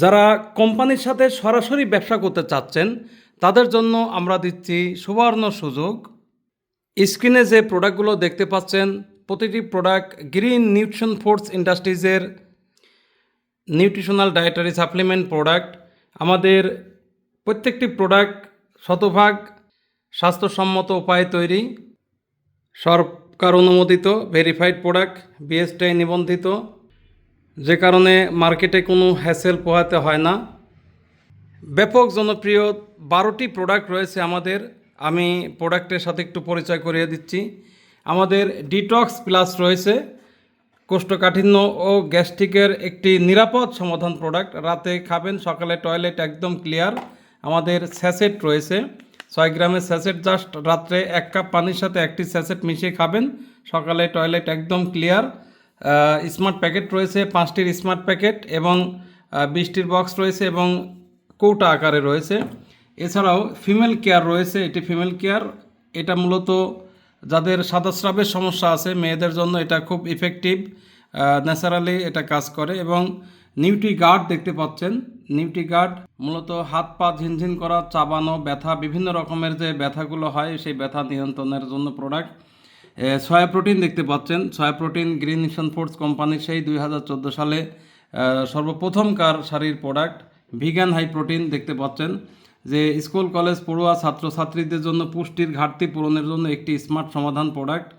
যারা কোম্পানির সাথে সরাসরি ব্যবসা করতে চাচ্ছেন, তাদের জন্য আমরা দিচ্ছি সুবর্ণ সুযোগ। স্ক্রিনে যে প্রোডাক্টগুলো দেখতে পাচ্ছেন, প্রতিটি প্রোডাক্ট গ্রিন নিউট্রিশন ফোর্স ইন্ডাস্ট্রিজের নিউট্রিশনাল ডায়েটারি সাপ্লিমেন্ট প্রোডাক্ট। আমাদের প্রত্যেকটি প্রোডাক্ট শতভাগ স্বাস্থ্যসম্মত উপায়ে তৈরি, সরকার অনুমোদিত, ভেরিফাইড প্রোডাক্ট, বিএসটিআই নিবন্ধিত। যে কারণে মার্কেটে কোনো হ্যাসেল পোহাতে হয় না। ব্যাপক জনপ্রিয় বারোটি প্রোডাক্ট রয়েছে আমাদের। আমি প্রোডাক্টের সাথে একটু পরিচয় করিয়ে দিচ্ছি। আমাদের ডিটক্স প্লাস রয়েছে। কোষ্ঠকাঠিন্য ও গ্যাস্ট্রিকের একটি নিরাপদ সমাধান প্রোডাক্ট রাতে খাবেন, সকালে টয়লেট একদম ক্লিয়ার আমাদের স্যাসেট রয়েছে। ছয় গ্রামের স্যাসেট জাস্ট রাত্রে এক কাপ পানির সাথে একটি স্যাসেট মিশিয়ে খাবেন। সকালে টয়লেট একদম ক্লিয়ার স্মার্ট প্যাকেট রয়েছে, পাঁচটির স্মার্ট প্যাকেট এবং বিশটির বক্স রয়েছে এবং কৌটা আকারে রয়েছে। এছাড়াও ফিমেল কেয়ার রয়েছে, এটি ফিমেল কেয়ার এটা মূলত যাদের সাদাস্রাবের সমস্যা আছে, মেয়েদের জন্য এটা খুব ইফেক্টিভ ন্যাচারালি এটা কাজ করে এবং নিউট্রি গার্ড দেখতে পাচ্ছেন। নিউট্রি গার্ড মূলত হাত পা ঝিনঝিন করা, চাবানো, ব্যথা, বিভিন্ন রকমের যে ব্যথাগুলো হয়, সেই ব্যথা নিয়ন্ত্রণের জন্য প্রোডাক্ট সয়া প্রোটিন দেখতে পাচ্ছেন। Soya protein green mission foods কোম্পানির সেই দুই হাজার চোদ্দ সালে সর্বপ্রথমকার শাড়ির প্রোডাক্ট ভিগান হাই প্রোটিন দেখতে পাচ্ছেন, যে স্কুল, কলেজ, পড়ুয়া, ছাত্রছাত্রীদের জন্য পুষ্টির ঘাটতি পূরণের জন্য একটি স্মার্ট সমাধান প্রোডাক্ট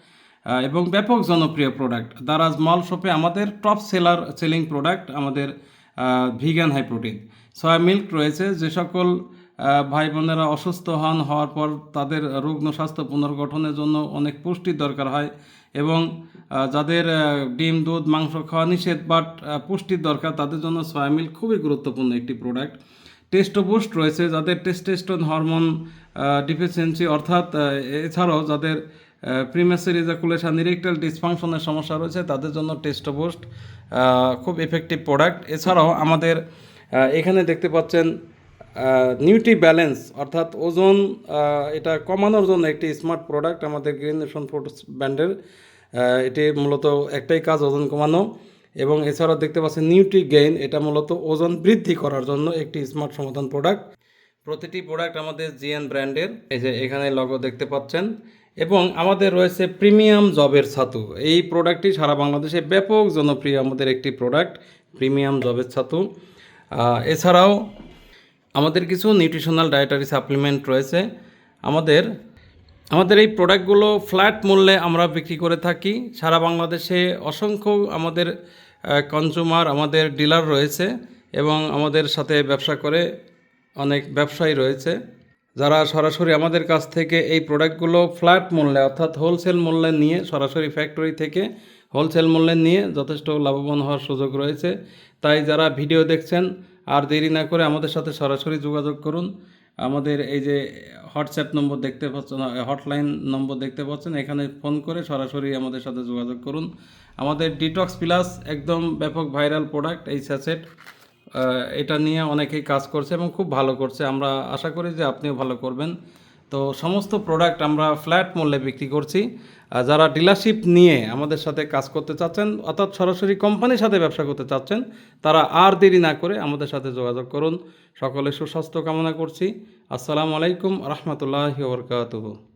এবং ব্যাপক জনপ্রিয় প্রোডাক্ট দারাজ মল শপে আমাদের টপ সেলার সেলিং প্রোডাক্ট আমাদের vegan high protein soya milk রয়েছে, যে সকল ভাই বোনেরা অসুস্থ হন হওয়ার পর তাদের রুগ্ন স্বাস্থ্য পুনর্গঠনের জন্য অনেক পুষ্টির দরকার হয় এবং যাদের ডিম, দুধ, মাংস খাওয়া নিষেধ বাট পুষ্টির দরকার, তাদের জন্য সয়া মিল্ক খুবই গুরুত্বপূর্ণ একটি প্রোডাক্ট টেস্টো বুস্ট রয়েছে যাদের টেস্টেস্টন হরমোন ডিফিসিয়েন্সি অর্থাৎ এছাড়াও যাদের প্রিমেসের ইজাকুলেশন ইরেকটাল ডিসফাংশনের সমস্যা রয়েছে, তাদের জন্য টেস্টো বুস্ট খুব এফেক্টিভ প্রোডাক্ট এছাড়াও আমাদের এখানে দেখতে পাচ্ছেন নিউট্রি ব্যালেন্স অর্থাৎ ওজন এটা কমানোর জন্য একটি স্মার্ট প্রোডাক্ট আমাদের গ্রিন নেশন ফুডস ব্র্যান্ডের এটি মূলত একটাই কাজ ওজন কমানো। এবং এছাড়াও দেখতে পাচ্ছেন নিউট্রি গেইন এটা মূলত ওজন বৃদ্ধি করার জন্য একটি স্মার্ট সমাধান প্রোডাক্ট প্রতিটি প্রোডাক্ট আমাদের জিএন ব্র্যান্ডের এই যে এখানে লগো দেখতে পাচ্ছেন। এবং আমাদের রয়েছে প্রিমিয়াম জবের ছাতু। এই প্রোডাক্টটি সারা বাংলাদেশে ব্যাপক জনপ্রিয় আমাদের একটি প্রোডাক্ট প্রিমিয়াম জবের ছাতু। এছাড়াও আমাদের কিছু নিউট্রিশনাল ডায়েটারি সাপ্লিমেন্ট রয়েছে। আমাদের আমাদের এই প্রোডাক্টগুলো ফ্ল্যাট মূল্যে আমরা বিক্রি করে থাকি। সারা বাংলাদেশে অসংখ্য আমাদের কনজুমার আমাদের ডিলার রয়েছে এবং আমাদের সাথে ব্যবসা করে অনেক ব্যবসায়ী রয়েছে। যারা সরাসরি আমাদের কাছ থেকে এই প্রোডাক্টগুলো ফ্ল্যাট মূল্যে, অর্থাৎ হোলসেল মূল্যে নিয়ে, সরাসরি ফ্যাক্টরি থেকে হোলসেল মূল্যে নিয়ে যথেষ্ট লাভবান হওয়ার সুযোগ রয়েছে। তাই যারা ভিডিও দেখছেন আর দেরি না করে আমাদের সাথে সরাসরি যোগাযোগ করুন। আমাদের এই যে হোয়াটসঅ্যাপ নম্বর দেখতে পাচ্ছেন হটলাইন নম্বর দেখতে পাচ্ছেন, এখানে ফোন করে সরাসরি আমাদের সাথে যোগাযোগ করুন। আমাদের ডিটক্স প্লাস একদম ব্যাপক ভাইরাল প্রোডাক্ট এই স্যাসেট এটা নিয়ে অনেকেই কাজ করছে এবং খুব ভালো করছে। আমরা আশা করি যে আপনিও ভালো করবেন। তো সমস্ত প্রোডাক্ট আমরা ফ্ল্যাট মূল্যে বিক্রি করছি। যারা ডিলারশিপ নিয়ে আমাদের সাথে কাজ করতে চাচ্ছেন, অর্থাৎ সরাসরি কোম্পানির সাথে ব্যবসা করতে চাচ্ছেন, তারা আর দেরি না করে আমাদের সাথে যোগাযোগ করুন। সকলে সুস্বাস্থ্য কামনা করছি। আসসালামু আলাইকুম রহমতুল্লাহি ওবরকাতুহু